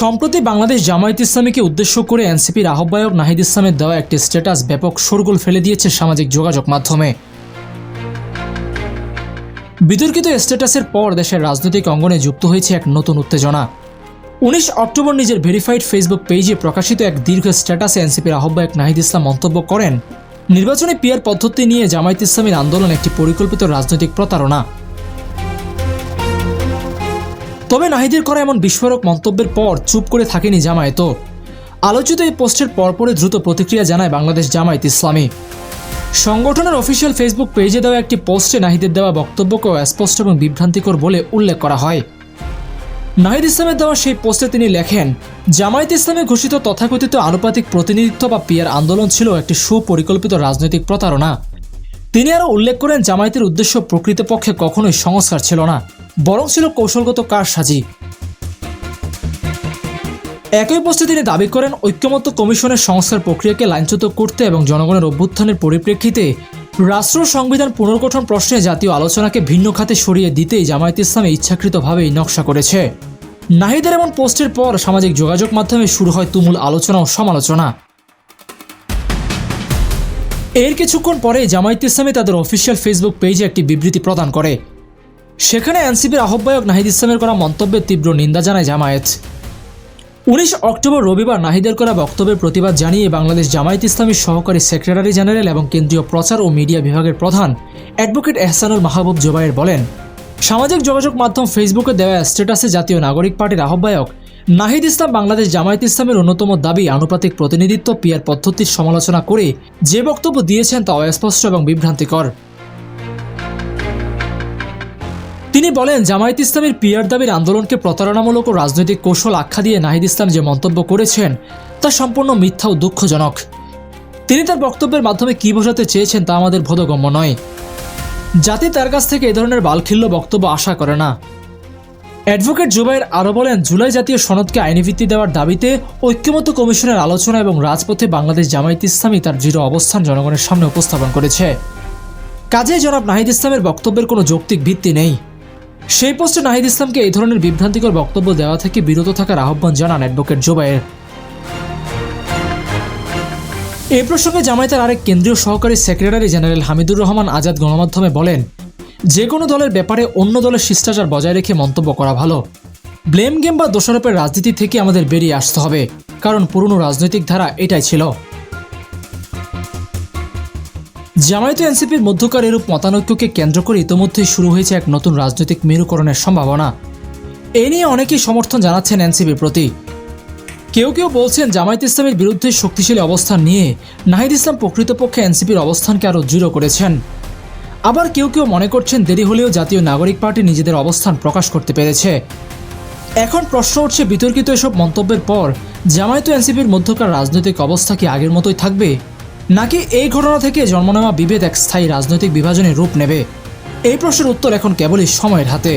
সম্প্রতি বাংলাদেশ জামায়াত ইসলামীকে উদ্দেশ্য করে এনসিপির আহ্বায়ক নাহিদ ইসলামের দেওয়া একটি স্ট্যাটাস ব্যাপক শোরগোল ফেলে দিয়েছে সামাজিক যোগাযোগ মাধ্যমে। বিতর্কিত স্ট্যাটাসের পর দেশের রাজনৈতিক অঙ্গনে যুক্ত হয়েছে এক নতুন উত্তেজনা। উনিশ অক্টোবর নিজের ভেরিফাইড ফেসবুক পেজে প্রকাশিত এক দীর্ঘ স্ট্যাটাসে এনসিপির আহ্বায়ক নাহিদ ইসলাম মন্তব্য করেন, নির্বাচনী পিয়ার পদ্ধতি নিয়ে জামায়াত ইসলামীর আন্দোলন একটি পরিকল্পিত রাজনৈতিক প্রতারণা। তবে নাহিদের করা এমন বিস্ফোরক মন্তব্যের পর চুপ করে থাকেনি জামায়াতও আলোচিত এই পোস্টের পরপরই দ্রুত প্রতিক্রিয়া জানায় বাংলাদেশ জামায়াত ইসলামী। সংগঠনের অফিসিয়াল ফেসবুক পেজে দেওয়া একটি পোস্টে নাহিদের দেওয়া বক্তব্যকেও অস্পষ্ট এবং বিভ্রান্তিকর বলে উল্লেখ করা হয়। নাহিদ ইসলামের দেওয়া সেই পোস্টে তিনি লেখেন, জামায়াত ইসলামে ঘোষিত তথাকথিত আনুপাতিক প্রতিনিধিত্ব বা পিয়ার আন্দোলন ছিল একটি সুপরিকল্পিত রাজনৈতিক প্রতারণা। তিনি আরও উল্লেখ করেন, জামায়াতের উদ্দেশ্য প্রকৃতপক্ষে কখনোই সংস্কার ছিল না, বরং ছিল কৌশলগত কারসাজি। একই পোস্টে তিনি দাবি করেন, ঐক্যমত্য কমিশনের সংস্কার প্রক্রিয়াকে লাইনচ্যুত করতে এবং জনগণের অভ্যুত্থানের পরিপ্রেক্ষিতে রাষ্ট্র সংবিধান পুনর্গঠন প্রশ্নে জাতীয় আলোচনাকে ভিন্ন খাতে সরিয়ে দিতেই জামায়াত ইসলামে ইচ্ছাকৃতভাবেই নকশা করেছে। নাহিদের এমন পোস্টের পর সামাজিক যোগাযোগ মাধ্যমে শুরু হয় তুমুল আলোচনা ও সমালোচনা। এর কিছুক্ষণ পরে জামায়াত ইসলামী তাদের অফিসিয়াল ফেসবুক পেজে একটি বিবৃতি প্রদান করে। সেখানে এনসিপির আহ্বায়ক নাহিদ ইসলামের করা মন্তব্যের তীব্র নিন্দা জানায় জামায়াত। উনিশ অক্টোবর রবিবার নাহিদের করা বক্তব্যের প্রতিবাদ জানিয়ে বাংলাদেশ জামায়াত ইসলামীর সহকারী সেক্রেটারি জেনারেল এবং কেন্দ্রীয় প্রচার ও মিডিয়া বিভাগের প্রধান অ্যাডভোকেট এহসানুল মাহবুব জোবায়ের বলেন, সামাজিক যোগাযোগ মাধ্যম ফেসবুকে দেওয়া স্ট্যাটাসে জাতীয় নাগরিক পার্টির আহ্বায়ক নাহিদ ইসলাম বাংলাদেশ জামায়াত ইসলামের অন্যতম দাবি আনুপাতিক প্রতিনিধিত্ব পিয়ার পদ্ধতির সমালোচনা করে যে বক্তব্য দিয়েছেন তা অস্পষ্ট এবং বিভ্রান্তিকর। তিনি বলেন, জামায়াত ইসলামের পিয়ার দাবির আন্দোলনকে প্রতারণামূলক ও রাজনৈতিক কৌশল আখ্যা দিয়ে নাহিদ ইসলাম যে মন্তব্য করেছেন, তা সম্পূর্ণ মিথ্যা ও দুঃখজনক। তিনি তার বক্তব্যের মাধ্যমে কী বোঝাতে চেয়েছেন তা আমাদের বোধগম্য নয়। জাতি তার কাছ থেকে এ ধরনের বালখিল্য বক্তব্য আশা করে না। অ্যাডভোকেট জুবাইর আরও বলেন, জুলাই জাতীয় সনদকে আইনি ভিত্তি দেওয়ার দাবিতে ঐক্যমত্য কমিশনের আলোচনা এবং রাজপথে বাংলাদেশ জামায়াত ইসলামী তার দৃঢ় অবস্থান জনগণের সামনে উপস্থাপন করেছে। কাজেই জনাব নাহিদ ইসলামের বক্তব্যের কোনো যৌক্তিক ভিত্তি নেই। সেই পোস্টে নাহিদ ইসলামকে এই ধরনের বিভ্রান্তিকর বক্তব্য দেওয়া থেকে বিরত থাকার আহ্বান জানান অ্যাডভোকেট জোবায়ের এ প্রসঙ্গে জামায়াতের আরেক কেন্দ্রীয় সহকারী সেক্রেটারি জেনারেল হামিদুর রহমান আজাদ গণমাধ্যমে বলেন যে কোনো দলের ব্যাপারে অন্য দলের শিষ্টাচার বজায় রেখে মন্তব্য করা ভালো। ব্লেম গেম বা দোষারোপের রাজনীতি থেকে আমাদের বেরিয়ে আসতে হবে, কারণ পুরনো রাজনৈতিক ধারা এটাই ছিল। জামায়াত এনসিপির মধ্যকার এরূপ মতানৈক্যকে কেন্দ্র করে ইতোমধ্যেই শুরু হয়েছে এক নতুন রাজনৈতিক মেরুকরণের সম্ভাবনা। এ নিয়ে অনেকেই সমর্থন জানাচ্ছেন এনসিপির প্রতি। কেউ কেউ বলছেন জামায়াত ইসলামের বিরুদ্ধে শক্তিশালী অবস্থান নিয়ে নাহিদ ইসলাম প্রকৃতপক্ষে এনসিপির অবস্থানকে আরও দৃঢ় করেছেন। আবার কেউ কেউ মনে করছেন দেরি হলেও জাতীয় নাগরিক পার্টি নিজেদের অবস্থান প্রকাশ করতে পেরেছে। এখন প্রশ্ন উঠছে, বিতর্কিত এসব মন্তব্যের পর জামায়াত এনসিপির মধ্যকার রাজনৈতিক অবস্থা কি আগের মতোই থাকবে? নাকি এই ঘটনা থেকে জন্ম নেওয়া বিভেদ এক স্থায়ী রাজনৈতিক বিভাজনের রূপ নেবে? এই প্রশ্নের উত্তর এখন কেবলই সময়ের হাতে।